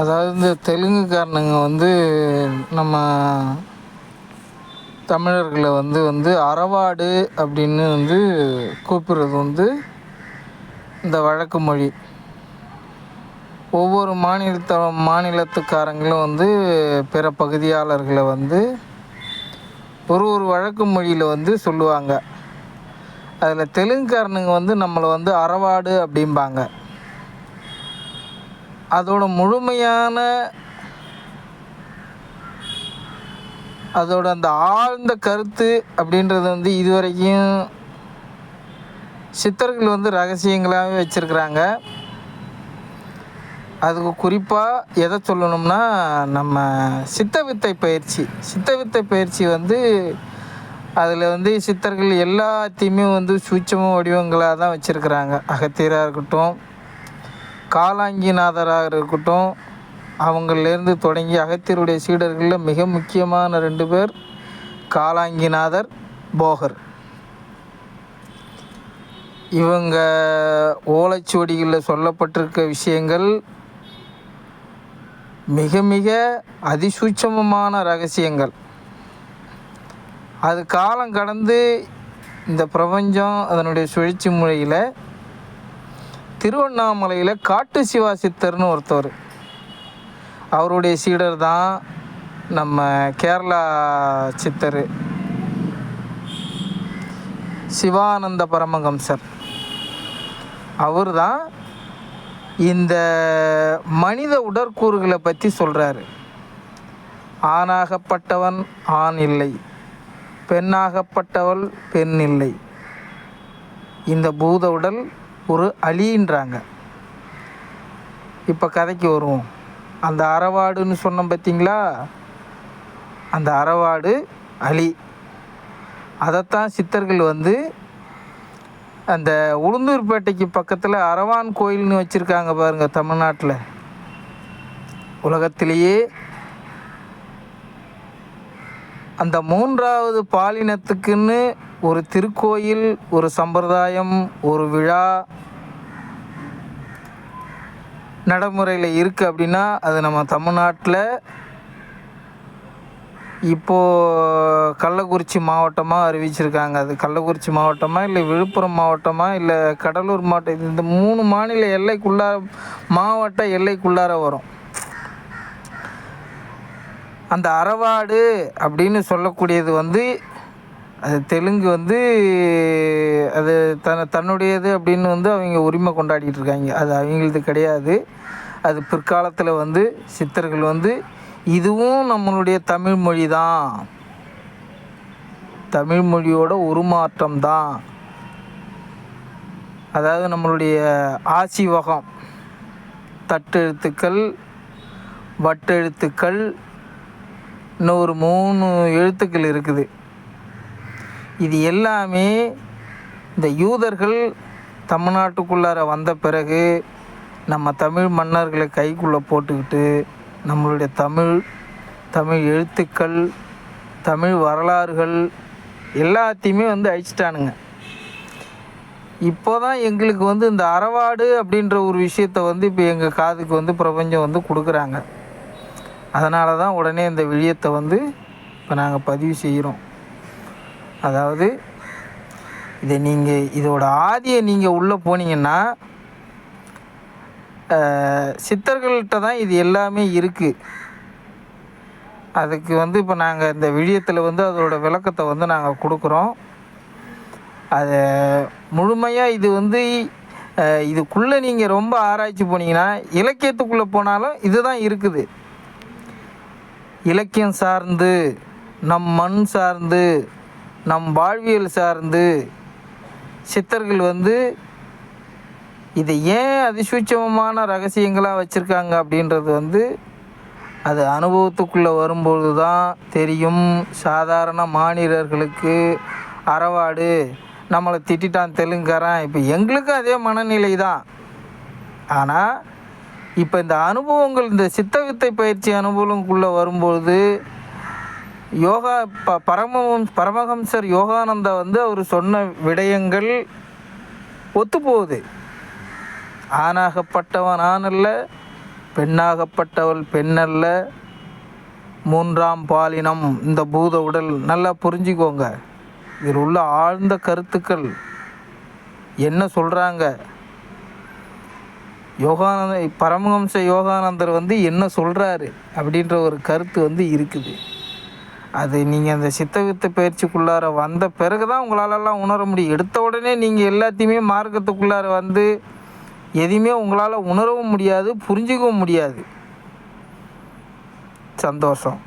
அதாவது இந்த தெலுங்குக்காரனுங்க வந்து நம்ம தமிழர்களை வந்து வந்து அறவாடு அப்படின்னு வந்து கூப்பிடுறது வந்து இந்த வழக்கு மொழி. ஒவ்வொரு மாநிலத்த மாநிலத்துக்காரங்களும் வந்து பிற பகுதியாளர்களை வந்து ஒரு ஒரு வழக்கு மொழியில் வந்து சொல்லுவாங்க. அதில் தெலுங்குக்காரனுங்க வந்து நம்மளை வந்து அறவாடு அப்படிம்பாங்க. அதோட முழுமையான அதோட அந்த ஆழ்ந்த கருத்து அப்படின்றது வந்து இதுவரைக்கும் சித்தர்கள் வந்து ரகசியங்களாகவே வச்சுருக்குறாங்க. அதுக்கு குறிப்பாக எதை சொல்லணும்னா நம்ம சித்த வித்தை பயிற்சி. சித்த வித்தை பயிற்சி வந்து அதில் வந்து சித்தர்கள் எல்லாத்தையுமே வந்து சூட்சம வடிவங்களாக தான் வச்சுருக்குறாங்க. அகத்தியராக இருக்கட்டும் காலாங்கிநாதராக இருக்கட்டும் அவங்கள்லேருந்து தொடங்கி அகத்தியருடைய சீடர்களில் மிக முக்கியமான ரெண்டு பேர் காலாங்கிநாதர் போகர். இவங்க ஓலைச்சுவடிகளில் சொல்லப்பட்டிருக்க விஷயங்கள் மிக மிக அதிசூட்சமமான ரகசியங்கள். அது காலம் கடந்து இந்த பிரபஞ்சம் அதனுடைய சுழற்சி முறையில் திருவண்ணாமலையில் காட்டு சிவா சித்தர்னு ஒருத்தர் அவருடைய சீடர் தான் நம்ம கேரளா சித்தர். சிவானந்த பரமஹம்சர். அவர் தான் இந்த மனித உடற்கூறுகளை பற்றி சொல்கிறாரு ஆணாகப்பட்டவன் ஆண் இல்லை பெண்ணாகப்பட்டவள் பெண் இல்லை. இந்த பூத உடல் ஒரு அழின்றாங்க இப்போ கதைக்கு வருவோம். அந்த அறவாடுன்னு சொன்னோம் பார்த்தீங்களா அந்த அறவாடு அலி. அதைத்தான் சித்தர்கள் வந்து அந்த உளுந்தூர்பேட்டைக்கு பக்கத்தில் அரவான் கோயில்னு வச்சுருக்காங்க பாருங்கள் தமிழ்நாட்டில். உலகத்திலேயே அந்த மூன்றாவது பாலினத்துக்குன்னு ஒரு திருக்கோயில் ஒரு சம்பிரதாயம் ஒரு விழா நடைமுறையில் இருக்குது அப்படின்னா அது நம்ம தமிழ்நாட்டில் இப்போது கள்ளக்குறிச்சி மாவட்டமாக அறிவிச்சிருக்காங்க. அது கள்ளக்குறிச்சி மாவட்டமாக இல்லை விழுப்புரம் மாவட்டமாக இல்லை கடலூர் மாவட்டம் இது இந்த மூணு மாநில எல்லைக்குள்ளார மாவட்ட எல்லைக்குள்ளார வரும். அந்த அறவாடு அப்படின்னு சொல்லக்கூடியது வந்து அது தெலுங்கு வந்து அது தன் தன்னுடையது அப்படின்னு வந்து அவங்க உரிமை கொண்டாடிட்டு இருக்காங்க. அது அவங்களது கிடையாது. அது பிற்காலத்தில் வந்து சித்தர்கள் வந்து இதுவும் நம்மளுடைய தமிழ் மொழி தான் தமிழ் மொழியோட உருமாற்றம் தான் அதாவது நம்மளுடைய ஆசிவகம் தட்டெழுத்துக்கள் வட்டெழுத்துக்கள் இன்னும் ஒரு மூணு எழுத்துக்கள் இருக்குது. இது எல்லாமே இந்த யூதர்கள் தமிழ்நாட்டுக்குள்ளார வந்த பிறகு நம்ம தமிழ் மன்னர்களை கைக்குள்ளே போட்டுக்கிட்டு நம்மளுடைய தமிழ் தமிழ் எழுத்துக்கள் தமிழ் வரலாறுகள் எல்லாத்தையுமே வந்து அழிச்சிட்டானுங்க. இப்போ தான் எங்களுக்கு வந்து இந்த அறவாடு அப்படின்ற ஒரு விஷயத்த வந்து இப்போ எங்கள் காதுக்கு வந்து பிரபஞ்சம் வந்து கொடுக்குறாங்க. அதனால தான் உடனே இந்த விழியத்தை வந்து இப்போ நாங்கள் பதிவு செய்கிறோம் அதாவது இதை நீங்கள் இதோட ஆதியை நீங்கள் உள்ளே போனீங்கன்னா சித்தர்கள்கிட்ட தான் இது எல்லாமே இருக்குது அதுக்கு வந்து இப்போ நாங்கள் இந்த விழியத்தில் வந்து அதோட விளக்கத்தை வந்து நாங்கள் கொடுக்குறோம். அதை முழுமையாக இது வந்து இதுக்குள்ளே நீங்கள் ரொம்ப ஆராய்ச்சி போனீங்கன்னா இலக்கியத்துக்குள்ளே போனாலும் இதுதான் இருக்குது. இலக்கியம் சார்ந்து நம் மண் சார்ந்து நம் வாழ்வியல் சார்ந்து சித்தர்கள் வந்து இதை ஏன் அதிசூட்சமமான ரகசியங்களாக வச்சுருக்காங்க அப்படின்றது வந்து அது அனுபவத்துக்குள்ளே வரும்பொழுது தான் தெரியும். சாதாரண மாநிலர்களுக்கு அறவாடு நம்மளை திட்டிட்டான் தெலுங்காரன் இப்போ எங்களுக்கும் அதே மனநிலை தான் ஆனால் இப்போ இந்த அனுபவங்கள் இந்த சித்தவித்தை பயிற்சி அனுபவங்களுக்குள்ளே வரும்பொழுது யோகா ப பரமஹம் பரமஹம்சர் யோகானந்தா வந்து அவர் சொன்ன விடயங்கள் ஒத்துப்போகுது. ஆணாகப்பட்டவன் ஆணல்ல பெண்ணாகப்பட்டவள் பெண்ணல்ல மூன்றாம் பாலினம் இந்த பூத உடல் நல்லா புரிஞ்சுக்கோங்க. இதில் உள்ள ஆழ்ந்த கருத்துக்கள் என்ன சொல்கிறாங்க யோகானந்த பரமஹம்ச யோகானந்தர் வந்து என்ன சொல்கிறாரு அப்படின்ற ஒரு கருத்து வந்து இருக்குது. அது நீங்கள் அந்த சித்தவித்த பயிற்சிக்குள்ளார வந்த பிறகு தான் உங்களாலெல்லாம் உணர முடியும். எடுத்த உடனே நீங்கள் எல்லாத்தையுமே மார்க்கத்துக்குள்ளார வந்து எதையுமே உங்களால் உணரவும் முடியாது புரிஞ்சிக்கவும் முடியாது. சந்தோஷம்.